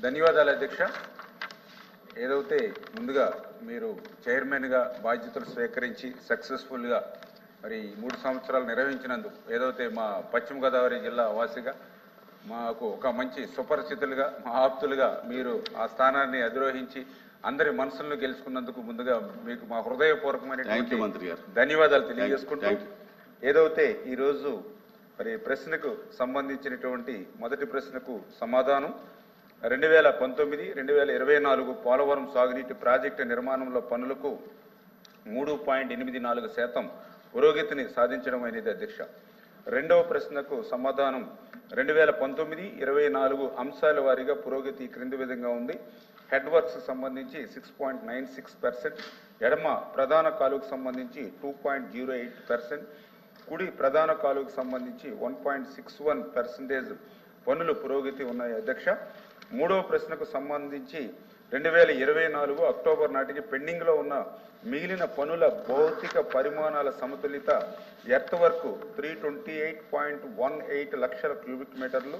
ధన్యవాదాలు అధ్యక్ష. ఏదైతే ముందుగా మీరు చైర్మన్గా బాధ్యతలు స్వీకరించి సక్సెస్ఫుల్గా మరి మూడు సంవత్సరాలు నిర్వహించినందుకు ఏదైతే మా పశ్చిమ గోదావరి జిల్లా వాసిగా మాకు ఒక మంచి సుపరిచితులుగా మా ఆప్తులుగా మీరు ఆ స్థానాన్ని అధిరోహించి అందరి మనసులను గెలుచుకున్నందుకు ముందుగా మీకు మా గారు. ధన్యవాదాలు తెలియజేసుకుంటూ ఏదైతే ఈరోజు మరి ప్రశ్నకు సంబంధించినటువంటి మొదటి ప్రశ్నకు సమాధానం రెండు వేల పంతొమ్మిది రెండు వేల ఇరవై నాలుగు పోలవరం సాగునీటి ప్రాజెక్టు నిర్మాణంలో పనులకు మూడు పాయింట్ ఎనిమిది నాలుగు శాతం పురోగతిని సాధించడం అనేది అధ్యక్ష. రెండవ ప్రశ్నకు సమాధానం రెండు వేల పంతొమ్మిది ఇరవై నాలుగు అంశాల వారీగా పురోగతి క్రింది విధంగా ఉంది. హెడ్ వర్క్స్ సంబంధించి six point nine six percent ఎడమ ప్రధాన కాలువకు సంబంధించి two point zero eight percent కుడి ప్రధాన కాలువకు సంబంధించి one point six one percentage పనులు పురోగతి ఉన్నాయి అధ్యక్ష. మూడవ ప్రశ్నకు సంబంధించి రెండు వేల ఇరవై నాలుగు అక్టోబర్ నాటికి పెండింగ్లో ఉన్న మిగిలిన పనుల భౌతిక పరిమాణాల సమతులిత earth work three twenty eight point one eight లక్షల క్యూబిక్ మీటర్లు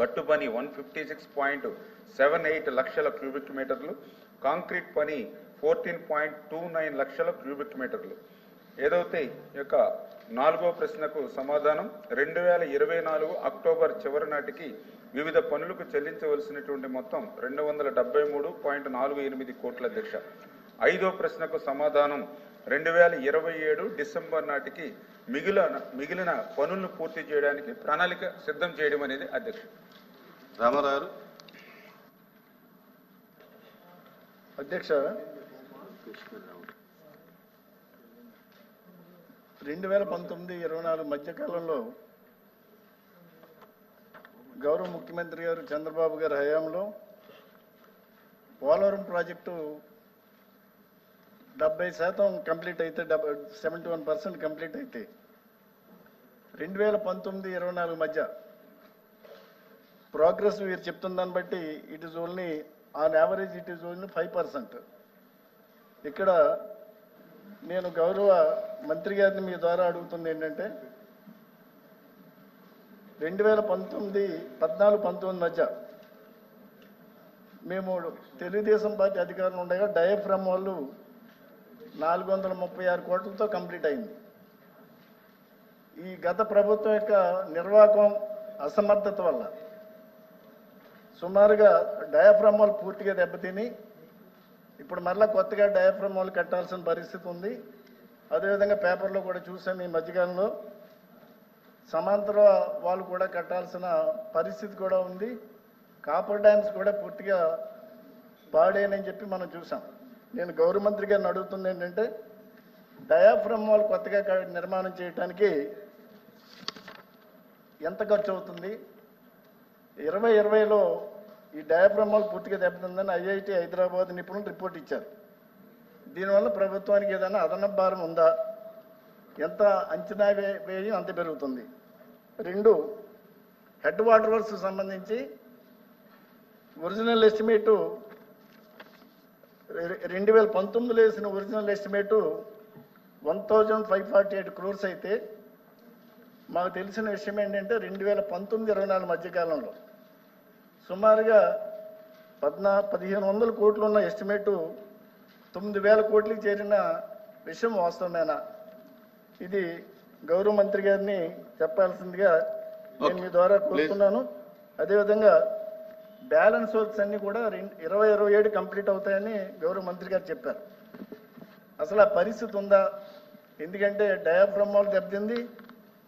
గట్టు పని one fifty six point seven eight లక్షల క్యూబిక్ మీటర్లు కాంక్రీట్ పని ఫోర్టీన్ పాయింట్ టూ నైన్ లక్షల క్యూబిక్ మీటర్లు. ఏదైతే ఈ యొక్క నాలుగో ప్రశ్నకు సమాధానం. రెండు వేల ఇరవై నాలుగు అక్టోబర్ చివరి నాటికి వివిధ పనులకు చెల్లించవలసినటువంటి మొత్తం రెండు వందల డెబ్బై మూడు పాయింట్ నాలుగు ఎనిమిది కోట్ల అధ్యక్ష ఐదో ప్రశ్నకు సమాధానం. రెండు వేల ఇరవై ఏడు డిసెంబర్ నాటికి మిగిలిన మిగిలిన పనులను పూర్తి చేయడానికి ప్రణాళిక సిద్ధం చేయడం అనేది అధ్యక్ష. రామారావు. అధ్యక్ష రెండు వేల పంతొమ్మిది ఇరవై నాలుగు మధ్యకాలంలో గౌరవ ముఖ్యమంత్రి గారు చంద్రబాబు గారి హయాంలో పోలవరం ప్రాజెక్టు డెబ్బై శాతం కంప్లీట్ అయితే డెబ్బై సెవెంటీ వన్ పర్సెంట్ కంప్లీట్ అయితే రెండు వేల పంతొమ్మిది ఇరవై నాలుగు మధ్య ప్రోగ్రెస్ మీరు చెప్తున్న దాన్ని బట్టి it is only on average it is only five percent. ఇక్కడ నేను గౌరవ మంత్రి గారిని మీ ద్వారా అడుగుతుంది ఏంటంటే రెండు వేల పంతొమ్మిది పద్నాలుగు పంతొమ్మిది మధ్య మేము తెలుగుదేశం పార్టీ అధికారులు ఉండగా డయాఫ్రమ్ వాళ్ళు నాలుగు వందల ముప్పై ఆరు కోట్లతో కంప్లీట్ అయింది. ఈ గత ప్రభుత్వం యొక్క నిర్వాహకం అసమర్థత వల్ల సుమారుగా డయాఫ్రమ్ వాళ్ళు పూర్తిగా దెబ్బతిని ఇప్పుడు మరలా కొత్తగా డయాఫ్రమ్ వాళ్ళు కట్టాల్సిన పరిస్థితి ఉంది. అదేవిధంగా పేపర్లో కూడా చూసాం ఈ మధ్యకాలంలో. సమాంతర వాళ్ళు కూడా కట్టాల్సిన పరిస్థితి కూడా ఉంది. కాపర్ డ్యామ్స్ కూడా పూర్తిగా పాడేనని చెప్పి మనం చూసాం. నేను గౌరవ మంత్రి గారిని అడుగుతుంది ఏంటంటే డయాఫ్రమ్ వాళ్ళు కొత్తగా నిర్మాణం చేయడానికి ఎంత ఖర్చు అవుతుంది? ఇరవై ఇరవైలో ఈ డయాఫ్రమ్ పూర్తిగా దెబ్బతిందని ఐఐటి హైదరాబాద్ నిపుణులు రిపోర్ట్ ఇచ్చారు. దీనివల్ల ప్రభుత్వానికి ఏదైనా అదనపు భారం ఉందా? ఎంత అంచనా వే- వ్యయం అంత పెరుగుతుంది. రెండు హెడ్ వాటర్ వర్క్స్ సంబంధించి ఒరిజినల్ ఎస్టిమేటు రెండు వేల పంతొమ్మిదిలో వేసిన original estimate one thousand five forty eight crores అయితే మాకు తెలిసిన విషయం ఏంటంటే రెండు వేల పంతొమ్మిది ఇరవై నాలుగు మధ్యకాలంలో సుమారుగా పద్నా పదిహేను వందల కోట్లు ఉన్న ఎస్టిమేటు తొమ్మిది వేల కోట్లకి చేరిన విషయం వాస్తవమేనా? ఇది గౌరవ మంత్రి గారిని చెప్పాల్సిందిగా నేను మీ ద్వారా కోరుతున్నాను. అదేవిధంగా బ్యాలెన్స్ వర్క్స్ అన్ని కూడా ఇరవై ఇరవై ఏడు కంప్లీట్ అవుతాయని గౌరవ మంత్రి గారు చెప్పారు. అసలు ఆ పరిస్థితి ఉందా? ఎందుకంటే డయాఫ్రమ్ వాళ్ళు దెబ్బతింది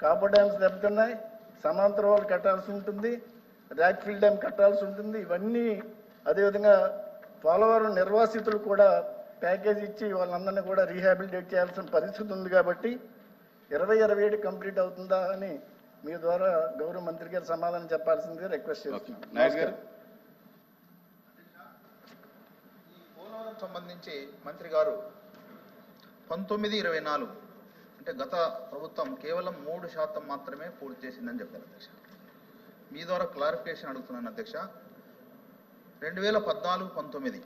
కాపర్ డ్యామ్స్ దెబ్బతిన్నాయి సమాంతర వాళ్ళు కట్టాల్సి ఉంటుంది. ర్యాక్ఫిల్ డ్యామ్ కట్టాల్సి ఉంటుంది. ఇవన్నీ అదేవిధంగా పోలవరం నిర్వాసితులు కూడా ప్యాకేజ్ ఇచ్చి వాళ్ళందరినీ కూడా రీహాబిలిటేట్ చేయాల్సిన పరిస్థితి ఉంది కాబట్టి ఇరవై ఇరవై ఏడు కంప్లీట్ అవుతుందా అని మీ ద్వారా గౌరవ మంత్రి గారు సమాధానం చెప్పాల్సిందిగా రిక్వెస్ట్ చేస్తున్నాను నాయుడు గారు? పోలవరం సంబంధించి మంత్రి గారు పంతొమ్మిది ఇరవై నాలుగు అంటే గత ప్రభుత్వం కేవలం మూడు శాతం మాత్రమే పూర్తి చేసిందని చెప్పారు అధ్యక్ష. మీ ద్వారా క్లారిఫికేషన్ అడుగుతున్నాను అధ్యక్ష. రెండు వేల పద్నాలుగు పంతొమ్మిది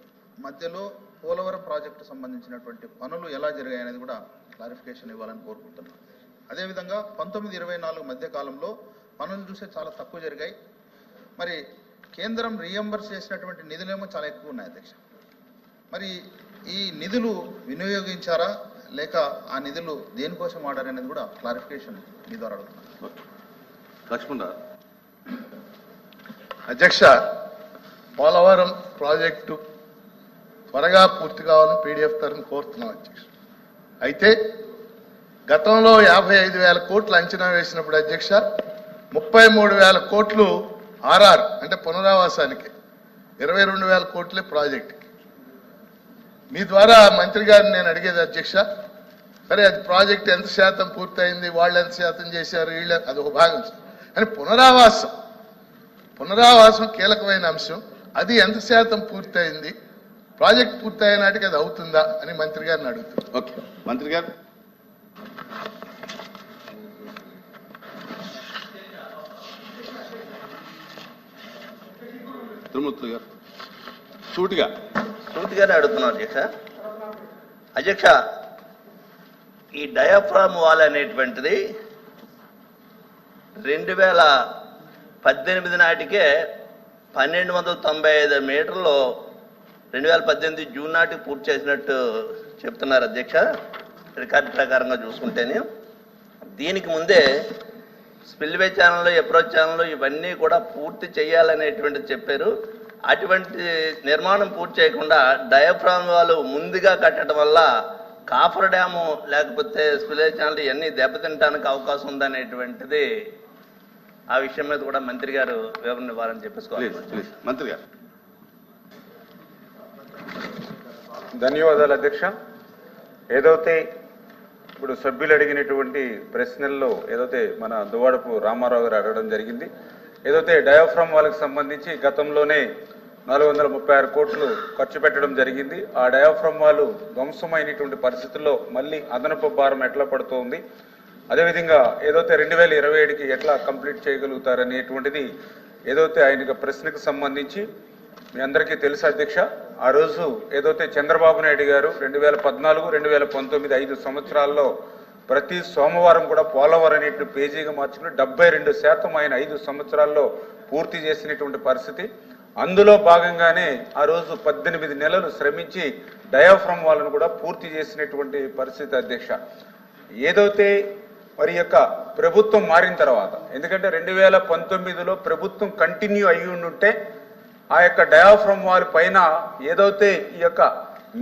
మధ్యలో పోలవరం ప్రాజెక్టు సంబంధించినటువంటి పనులు ఎలా జరిగాయి అనేది కూడా క్లారిఫికేషన్ ఇవ్వాలని కోరుకుంటున్నాను అదేవిధంగా పంతొమ్మిది ఇరవై నాలుగు మధ్య కాలంలో పనులు చూసే చాలా తక్కువ జరిగాయి. మరి కేంద్రం రీఎంబర్స్ చేసినటువంటి నిధులేమో చాలా ఎక్కువ ఉన్నాయి అధ్యక్ష. మరి ఈ నిధులు వినియోగించారా? లేక ఆ నిధులు దేనికోసం వాడారనేది కూడా క్లారిఫికేషన్ మీ ద్వారా అడుగుతున్నాను లక్ష్మణ్ అధ్యక్ష పోలవరం ప్రాజెక్టు త్వరగా పూర్తి కావాలని పీడిఎఫ్ తరఫున కోరుతున్నాం అధ్యక్ష. అయితే గతంలో యాభై ఐదు వేల కోట్లు అంచనా వేసినప్పుడు అధ్యక్ష ముప్పై మూడు వేల కోట్లు ఆర్ఆర్ అంటే పునరావాసానికి ఇరవై రెండు వేల కోట్లే ప్రాజెక్టుకి. మీ ద్వారా మంత్రి గారిని నేను అడిగేది అధ్యక్ష సరే అది ప్రాజెక్ట్ ఎంత శాతం పూర్తయింది వాళ్ళు ఎంత శాతం చేశారు వీళ్ళు అది ఒక భాగం. అని పునరావాసం పునరావాసం కీలకమైన అంశం. అది ఎంత శాతం పూర్తయింది? ప్రాజెక్ట్ పూర్తయ్యే నాటికి అది అవుతుందా అని మంత్రి గారిని అడుగుతున్నాను ఓకే. మంత్రి గారు? తిరుమూర్తి గారు. సూటిగా. సూటిగానే అడుగుతున్నాం అధ్యక్ష. అధ్యక్ష ఈ డయాఫ్రామ్ వాల్ అనేటువంటిది రెండు వేల పద్దెనిమిది నాటికే పన్నెండు వందల తొంభై ఐదు మీటర్లు రెండు వేల పద్దెనిమిది జూన్ నాటికి పూర్తి చేసినట్టు చెప్తున్నారు అధ్యక్ష. రికార్డు ప్రకారంగా చూసుకుంటేనే. దీనికి ముందే స్పిల్వే ఛానల్ అప్రోచ్ ఛానల్ ఇవన్నీ కూడా పూర్తి చేయాలనేటువంటిది చెప్పారు. అటువంటి నిర్మాణం పూర్తి చేయకుండా డయాఫ్రామ్ వాళ్ళు ముందుగా కట్టడం వల్ల కాఫర్ డ్యాము లేకపోతే స్పిల్వే ఛానల్ ఇవన్నీ దెబ్బతింటానికి అవకాశం ఉందనేటువంటిది ఆ విషయం మీద కూడా మంత్రి గారు వివరణ ఇవ్వాలని చెప్పేసుకోవాలి మంత్రి గారు. ధన్యవాదాలు అధ్యక్ష. ఏదైతే ఇప్పుడు సభ్యులు అడిగినటువంటి ప్రశ్నల్లో ఏదైతే మన దువాడపు రామారావు గారు అడగడం జరిగింది ఏదైతే డయాఫ్రామ్ వాళ్ళకి సంబంధించి గతంలోనే నాలుగు వందల ముప్పై ఆరు కోట్లు ఖర్చు పెట్టడం జరిగింది ఆ డయాఫ్రామ్ వాళ్ళు ధ్వంసమైనటువంటి పరిస్థితుల్లో మళ్ళీ అదనపు భారం ఎట్లా పడుతోంది అదేవిధంగా ఏదైతే రెండు వేల ఇరవై ఏడుకి ఎట్లా కంప్లీట్ చేయగలుగుతారనేటువంటిది ఏదైతే ఆయన ప్రశ్నకు సంబంధించి మీ అందరికీ తెలుసు అధ్యక్ష ఆ రోజు ఏదైతే చంద్రబాబు నాయుడు గారు రెండు వేల పద్నాలుగు రెండు వేల పంతొమ్మిది ఐదు సంవత్సరాల్లో ప్రతి సోమవారం కూడా పోలవరం అనేటువంటి పేజీగా మార్చుకుని డెబ్బై రెండు శాతం ఆయన ఐదు సంవత్సరాల్లో పూర్తి చేసినటువంటి పరిస్థితి. అందులో భాగంగానే ఆ రోజు పద్దెనిమిది నెలలు శ్రమించి డయాఫ్రమ్ వాళ్ళను కూడా పూర్తి చేసినటువంటి పరిస్థితి అధ్యక్ష. ఏదైతే మరి యొక్క ప్రభుత్వం మారిన తర్వాత. ఎందుకంటే రెండు వేల పంతొమ్మిదిలో ప్రభుత్వం కంటిన్యూ అయ్యి ఉండుంటే ఆ యొక్క డయాఫ్రమ్ వాల్ పైన ఏదైతే ఈ యొక్క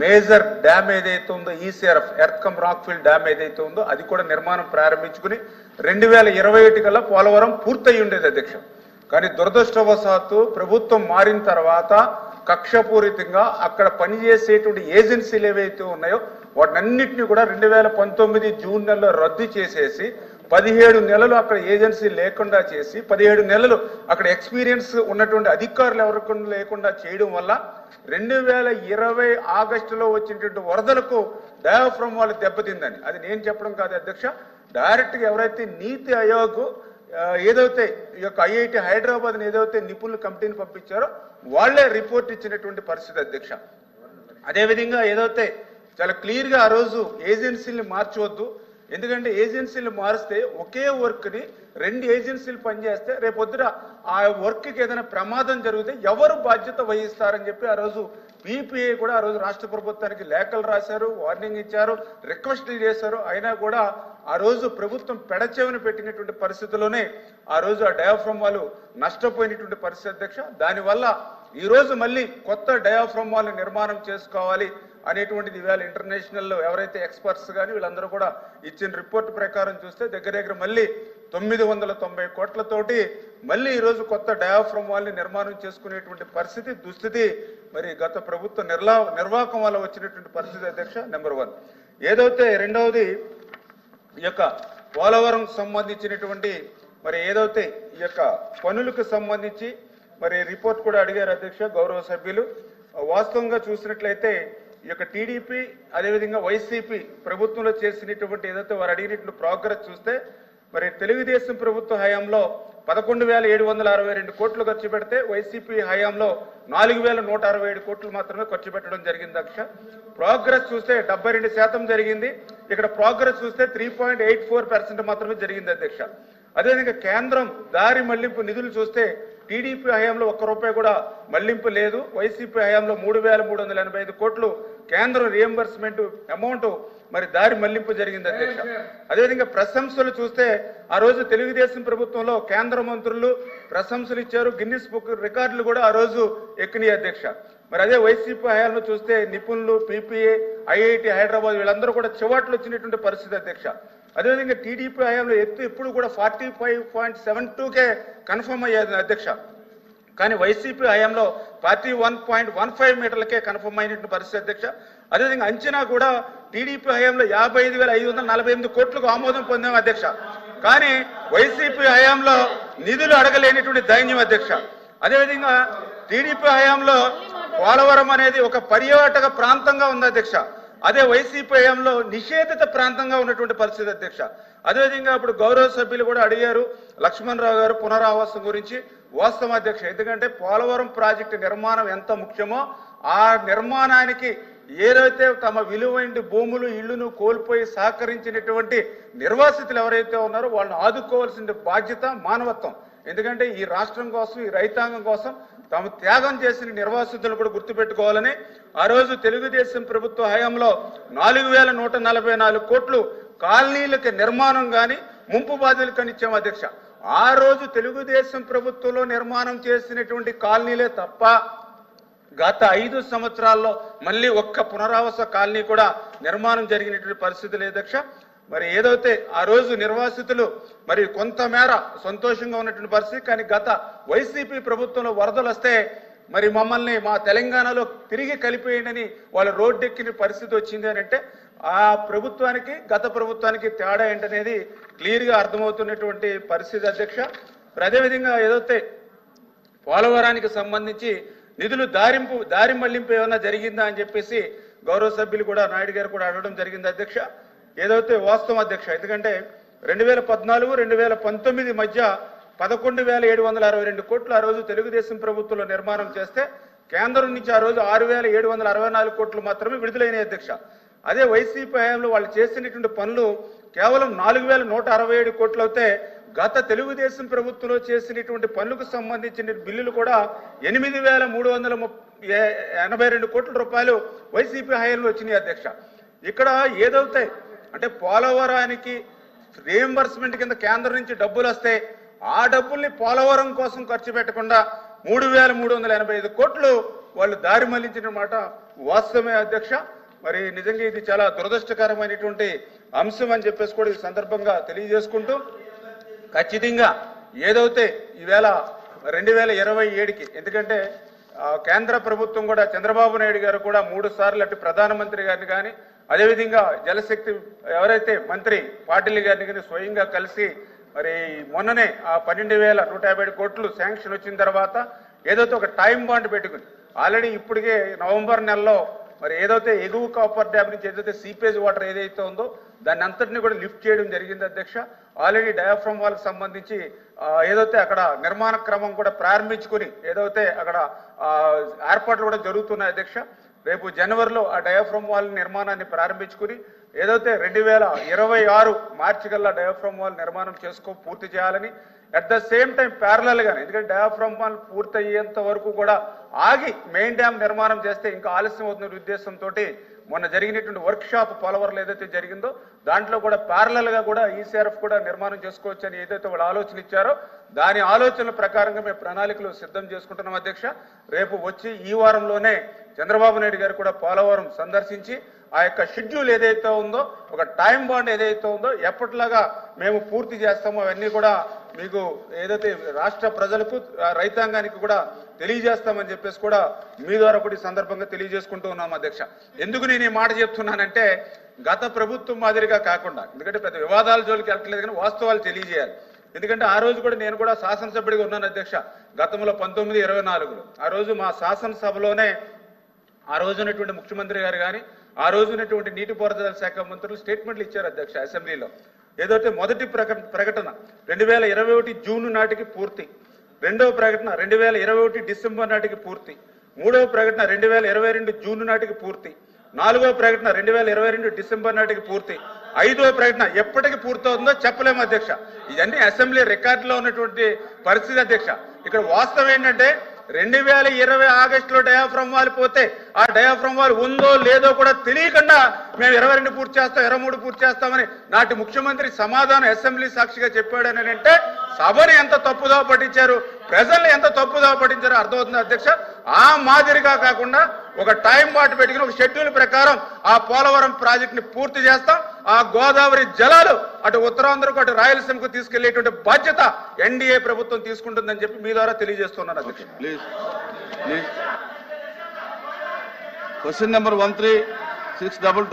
మేజర్ డ్యామ్ ఏదైతే ఉందో ఈసీఆర్ఎఫ్ ఎర్త్కమ్ రాక్ఫిల్ డ్యామ్ ఏదైతే ఉందో అది కూడా నిర్మాణం ప్రారంభించుకుని రెండు వేల ఇరవై ఒకటి కల్లా పోలవరం పూర్తయి ఉండేది అధ్యక్ష. కానీ దురదృష్టవశాత్తు ప్రభుత్వం మారిన తర్వాత కక్షపూరితంగా అక్కడ పనిచేసేటువంటి ఏజెన్సీలు ఏవైతే ఉన్నాయో వాటన్నిటిని కూడా రెండు వేల పంతొమ్మిది జూన్ నెలలో రద్దు చేసేసి పదిహేడు నెలలు అక్కడ ఏజెన్సీ లేకుండా చేసి పదిహేడు నెలలు అక్కడ ఎక్స్పీరియన్స్ ఉన్నటువంటి అధికారులు ఎవరికి లేకుండా చేయడం వల్ల రెండు వేల ఇరవై ఆగస్టులో వచ్చినటువంటి వరదలకు డయాఫ్రమ్ వాళ్ళు దెబ్బతిందని. అది నేను చెప్పడం కాదు అధ్యక్ష. డైరెక్ట్గా ఎవరైతే నీతి ఆయోగ్ ఏదైతే ఈ యొక్క ఐఐటి హైదరాబాద్ ఏదైతే నిపుణుల కమిటీని పంపించారో వాళ్ళే రిపోర్ట్ ఇచ్చినటువంటి పరిస్థితి అధ్యక్ష. అదేవిధంగా ఏదైతే చాలా క్లియర్గా ఆ రోజు ఏజెన్సీని మార్చవద్దు. ఎందుకంటే ఏజెన్సీలు మారిస్తే ఒకే వర్క్ని రెండు ఏజెన్సీలు పనిచేస్తే రేపొద్దున ఆ వర్క్కి ఏదైనా ప్రమాదం జరిగితే ఎవరు బాధ్యత వహిస్తారని చెప్పి ఆ రోజు పీపీఐ కూడా ఆ రోజు రాష్ట్ర ప్రభుత్వానికి లేఖలు రాశారు వార్నింగ్ ఇచ్చారు రిక్వెస్ట్లు చేశారు. అయినా కూడా ఆ రోజు ప్రభుత్వం పెడచెవిని పెట్టినటువంటి పరిస్థితుల్లోనే ఆ రోజు ఆ డయాఫ్రమ్ వాళ్ళు నష్టపోయినటువంటి పరిస్థితి అధ్యక్ష. దానివల్ల ఈరోజు మళ్ళీ కొత్త డయాఫ్రమ్ వాళ్ళు నిర్మాణం చేసుకోవాలి. అనేటువంటిది ఇవాళ ఇంటర్నేషనల్లో ఎవరైతే ఎక్స్పర్ట్స్ కానీ వీళ్ళందరూ కూడా ఇచ్చిన రిపోర్ట్ ప్రకారం చూస్తే దగ్గర దగ్గర మళ్ళీ తొమ్మిది వందల తొంభై కోట్లతోటి మళ్ళీ ఈరోజు కొత్త డయాఫ్రమ్ వాళ్ళని నిర్మాణం చేసుకునేటువంటి పరిస్థితి దుస్థితి మరి గత ప్రభుత్వ నిర్లా నిర్వాహకం వల్ల వచ్చినటువంటి పరిస్థితి అధ్యక్ష నెంబర్ వన్ ఏదైతే రెండవది ఈ యొక్క పోలవరం సంబంధించినటువంటి మరి ఏదైతే ఈ యొక్క పనులకు సంబంధించి మరి రిపోర్ట్ కూడా అడిగారు అధ్యక్ష గౌరవ సభ్యులు. వాస్తవంగా చూసినట్లయితే ఈ యొక్క టీడీపీ అదేవిధంగా వైసీపీ ప్రభుత్వంలో చేసినటువంటి ఏదైతే వారు అడిగినటువంటి ప్రోగ్రెస్ చూస్తే మరి తెలుగుదేశం ప్రభుత్వ హయాంలో పదకొండు వేల ఏడు వందల అరవై రెండు కోట్లు ఖర్చు పెడితే వైసీపీ హయాంలో నాలుగు వేల నూట అరవై ఏడు కోట్లు మాత్రమే ఖర్చు పెట్టడం జరిగింది అక్ష ప్రోగ్రెస్ చూస్తే డెబ్బై రెండు శాతం జరిగింది. ఇక్కడ ప్రోగ్రెస్ చూస్తే three point eight four percent మాత్రమే జరిగింది అధ్యక్ష. అదేవిధంగా కేంద్రం దారి మళ్ళింపు నిధులు చూస్తే టీడీపీ హయాంలో ఒక్క రూపాయి కూడా మళ్ళింపు లేదు. వైసీపీ హయాంలో మూడు వేల మూడు వందల ఎనభై ఐదు కోట్లు కేంద్రం రియంబర్స్మెంట్ అమౌంట్ మరి దారి మళ్ళింపు జరిగింది అధ్యక్ష. అదేవిధంగా ప్రశంసలు చూస్తే ఆ రోజు తెలుగుదేశం ప్రభుత్వంలో కేంద్ర మంత్రులు ప్రశంసలు ఇచ్చారు. గిన్నిస్ బుక్ రికార్డులు కూడా ఆ రోజు ఎక్కినాయి అధ్యక్ష. మరి అదే వైసీపీ హయాంలో చూస్తే నిపుణులు పీపీఏ ఐఐటి హైదరాబాద్ వీళ్ళందరూ కూడా చివాట్లు వచ్చినటువంటి పరిస్థితి అధ్యక్ష. అదేవిధంగా టీడీపీ హయాంలో ఎత్తు ఎప్పుడు కూడా ఫార్టీ ఫైవ్ పాయింట్ సెవెన్ టూకే కన్ఫర్మ్ అయ్యేది అధ్యక్ష. కానీ వైసీపీ హయాంలో forty one point one five మీటర్లకే confirm అయినటువంటి పరిస్థితి అధ్యక్ష. అదేవిధంగా అంచనా కూడా టీడీపీ హయాంలో యాభై ఐదు వేల ఐదు వందల నలభై ఎనిమిది కోట్లకు ఆమోదం పొందాం అధ్యక్ష. కానీ వైసీపీ హయాంలో నిధులు అడగలేనటువంటి దైన్యం అధ్యక్ష. అదేవిధంగా టీడీపీ హయాంలో పోలవరం అనేది ఒక పర్యాటక ప్రాంతంగా ఉంది అధ్యక్ష. అదే వైసీపీ హయాంలో నిషేధిత ప్రాంతంగా ఉన్నటువంటి పరిస్థితి అధ్యక్ష. అదేవిధంగా ఇప్పుడు గౌరవ సభ్యులు కూడా అడిగారు లక్ష్మణ్ రావు గారు పునరావాసం గురించి. వాస్తవం అధ్యక్ష ఎందుకంటే పోలవరం ప్రాజెక్టు నిర్మాణం ఎంత ముఖ్యమో ఆ నిర్మాణానికి ఏదైతే తమ విలువైన భూములు ఇళ్ళును కోల్పోయి సహకరించినటువంటి నిర్వాసితులు ఎవరైతే ఉన్నారో వాళ్ళని ఆదుకోవాల్సిన బాధ్యత మానవత్వం. ఎందుకంటే ఈ రాష్ట్రం కోసం ఈ రైతాంగం కోసం తాము త్యాగం చేసిన నిర్వాసితులు కూడా గుర్తుపెట్టుకోవాలని ఆ రోజు తెలుగుదేశం ప్రభుత్వ హయాంలో నాలుగు వేల నూట నలభై నాలుగు కోట్లు కాలనీలకి నిర్మాణం కానీ ముంపు బాధ్యులకు అని ఇచ్చాం అధ్యక్ష. ఆ రోజు తెలుగుదేశం ప్రభుత్వంలో నిర్మాణం చేసినటువంటి కాలనీలే తప్ప గత ఐదు సంవత్సరాల్లో మళ్ళీ ఒక్క పునరావాస కాలనీ కూడా నిర్మాణం జరిగినటువంటి పరిస్థితి లేదక్ష మరి ఏదైతే ఆ రోజు నిర్వాసితులు మరి కొంతమేర సంతోషంగా ఉన్నటువంటి పరిస్థితి కానీ గత వైసీపీ ప్రభుత్వంలో వరదలు వస్తే మరి మమ్మల్ని మా తెలంగాణలో తిరిగి కలిపేయండి వాళ్ళ రోడ్డెక్కిన పరిస్థితి వచ్చింది అని అంటే ఆ ప్రభుత్వానికి గత ప్రభుత్వానికి తేడా ఏంటనేది క్లియర్గా అర్థమవుతున్నటువంటి పరిస్థితి అధ్యక్ష. అదేవిధంగా ఏదైతే పోలవరానికి సంబంధించి నిధులు దారింపు దారి మళ్ళింపు ఏమైనా జరిగిందా అని చెప్పేసి గౌరవ సభ్యులు కూడా నాయుడు గారు కూడా అడగడం జరిగింది అధ్యక్ష. ఏదైతే వాస్తవం అధ్యక్ష ఎందుకంటే రెండు వేల పద్నాలుగు రెండు వేల పంతొమ్మిది మధ్య పదకొండు వేల ఏడు వందల అరవై రెండు కోట్లు ఆ రోజు తెలుగుదేశం ప్రభుత్వంలో నిర్మాణం చేస్తే కేంద్రం నుంచి ఆ రోజు ఆరు వేల ఏడు వందల అరవై నాలుగు కోట్లు మాత్రమే విడుదలైన అధ్యక్ష. అదే వైసీపీ హయాంలో వాళ్ళు చేసినటువంటి పనులు కేవలం నాలుగు వేల నూట అరవై ఏడు కోట్లు అయితే గత తెలుగుదేశం ప్రభుత్వంలో చేసినటువంటి పనులకు సంబంధించిన బిల్లులు కూడా ఎనిమిది వేల మూడు వందల ముప్- ఎనభై రెండు కోట్ల రూపాయలు వైసీపీ హయాంలో వచ్చినాయి అధ్యక్ష. ఇక్కడ ఏదవుతాయి అంటే పోలవరానికి రీఎంబర్స్మెంట్ కింద కేంద్రం నుంచి డబ్బులు వస్తే ఆ డబ్బుల్ని పోలవరం కోసం ఖర్చు పెట్టకుండా మూడు వేల మూడు వందల ఎనభై ఐదు కోట్లు వాళ్ళు దారి మళ్ళించిన మాట వాస్తవమే అధ్యక్ష. మరి నిజంగా ఇది చాలా దురదృష్టకరమైనటువంటి అంశం అని చెప్పేసి కూడా ఈ సందర్భంగా తెలియజేసుకుంటూ ఖచ్చితంగా ఏదైతే ఈవేళ రెండు వేల ఇరవై ఏడుకి ఎందుకంటే కేంద్ర ప్రభుత్వం కూడా చంద్రబాబు నాయుడు గారు కూడా మూడు సార్లు అటు ప్రధానమంత్రి గారిని కానీ అదేవిధంగా జలశక్తి ఎవరైతే మంత్రి పాటిల్ గారిని కానీ స్వయంగా కలిసి మరి మొన్ననే ఆ పన్నెండు వేల నూట యాభై కోట్లు శాంక్షన్ వచ్చిన తర్వాత ఏదైతే ఒక టైం బాండ్ పెట్టుకుని ఆల్రెడీ ఇప్పటికే నవంబర్ నెలలో మరి ఏదైతే ఎగువ కాపర్ డ్యామ్ నుంచి ఏదైతే సీపేజ్ వాటర్ ఏదైతే ఉందో దాన్ని అంతటిని కూడా లిఫ్ట్ చేయడం జరిగింది అధ్యక్ష. ఆల్రెడీ డయాఫ్రమ్ వాళ్ళకి సంబంధించి ఏదైతే అక్కడ నిర్మాణ క్రమం కూడా ప్రారంభించుకుని ఏదైతే అక్కడ ఏర్పాట్లు కూడా జరుగుతున్నాయి అధ్యక్ష. రేపు జనవరిలో ఆ డయాఫ్రమ్ వాల్ నిర్మాణాన్ని ప్రారంభించుకుని ఏదైతే రెండు వేల ఇరవై ఆరు మార్చి కల్లా డయాఫ్రమ్ వాల్ నిర్మాణం చేసుకో పూర్తి చేయాలని at the same time parallel గానే ఎందుకంటే డయాఫ్రమ్ వాల్ పూర్తి అయ్యేంత వరకు కూడా ఆగి మెయిన్ డ్యామ్ నిర్మాణం చేస్తే ఇంకా ఆలస్యం అవుతున్న ఉద్దేశంతో మొన్న జరిగినటువంటి వర్క్ షాప్ పోలవరంలో ఏదైతే జరిగిందో దాంట్లో కూడా ప్యారలల్గా కూడా ఈసీఆర్ఎఫ్ కూడా నిర్మాణం చేసుకోవచ్చు అని ఏదైతే వాళ్ళు ఆలోచన ఇచ్చారో దాని ఆలోచనల ప్రకారంగా మేము ప్రణాళికలు సిద్ధం చేసుకుంటున్నాం అధ్యక్ష. రేపు వచ్చి ఈ వారంలోనే చంద్రబాబు నాయుడు గారు కూడా పోలవరం సందర్శించి ఆ యొక్క షెడ్యూల్ ఏదైతే ఉందో ఒక టైం బాండ్ ఏదైతే ఉందో ఎప్పటిలాగా మేము పూర్తి చేస్తామో అవన్నీ కూడా మీకు ఏదైతే రాష్ట్ర ప్రజలకు రైతాంగానికి కూడా తెలియజేస్తామని చెప్పేసి కూడా మీ ద్వారా కూడా ఈ సందర్భంగా తెలియజేసుకుంటూ ఉన్నాం అధ్యక్ష. ఎందుకు నేను ఈ మాట చెప్తున్నానంటే గత ప్రభుత్వం మాదిరిగా కాకుండా ఎందుకంటే పెద్ద వివాదాల జోలికి వెళ్ళట్లేదు కానీ వాస్తవాలు తెలియజేయాలి. ఎందుకంటే ఆ రోజు కూడా నేను కూడా శాసనసభ్యుడిగా ఉన్నాను అధ్యక్ష గతంలో పంతొమ్మిది ఇరవై నాలుగులో. ఆ రోజు మా శాసనసభలోనే ఆ రోజు ఉన్నటువంటి ముఖ్యమంత్రి గారు కానీ ఆ రోజు ఉన్నటువంటి నీటిపారుదల శాఖ మంత్రులు స్టేట్మెంట్లు ఇచ్చారు అధ్యక్ష అసెంబ్లీలో. ఏదైతే మొదటి ప్రకటన ప్రకటన రెండు వేల ఇరవై ఒకటి జూన్ నాటికి పూర్తి. రెండవ ప్రకటన రెండు వేల ఇరవై ఒకటి డిసెంబర్ నాటికి పూర్తి. మూడవ ప్రకటన రెండు వేల ఇరవై రెండు జూన్ నాటికి పూర్తి. నాలుగవ ప్రకటన రెండు వేల ఇరవై రెండు డిసెంబర్ నాటికి పూర్తి. ఐదవ ప్రకటన ఎప్పటికి పూర్తవుతుందో చెప్పలేము అధ్యక్ష. ఇవన్నీ అసెంబ్లీ రికార్డులో ఉన్నటువంటి పరిస్థితి అధ్యక్ష. ఇక్కడ వాస్తవం ఏంటంటే రెండు వేల ఇరవై ఆగస్టులో డయాఫ్రమ్ వాల్ పోతే ఆ డయాఫ్రమ్ వాల్ ఉందో లేదో కూడా తెలియకుండా మేము ఇరవై రెండు పూర్తి చేస్తాం ఇరవై మూడు పూర్తి చేస్తామని నాటి ముఖ్యమంత్రి సమాధానం అసెంబ్లీ సాక్షిగా చెప్పాడని అంటే సభని ఎంత తప్పుదో పట్టించారు ప్రజల్ని ఎంత తప్పుదో పట్టించారో అర్థమవుతుంది అధ్యక్ష. ఆ మాదిరిగా కాకుండా ఒక టైం బాట్ పెట్టుకుని ఒక షెడ్యూల్ ప్రకారం ఆ పోలవరం ప్రాజెక్ట్ని పూర్తి చేస్తాం. ఆ గోదావరి జలాలు అటు ఉత్తరాంధ్రకు అటు రాయలసీమకు తీసుకెళ్ళేటువంటి బాధ్యత ఎన్డీఏ ప్రభుత్వం తీసుకుంటుందని చెప్పి మీ ద్వారా తెలియజేస్తున్నాను అధ్యక్ష. Please question number one three six double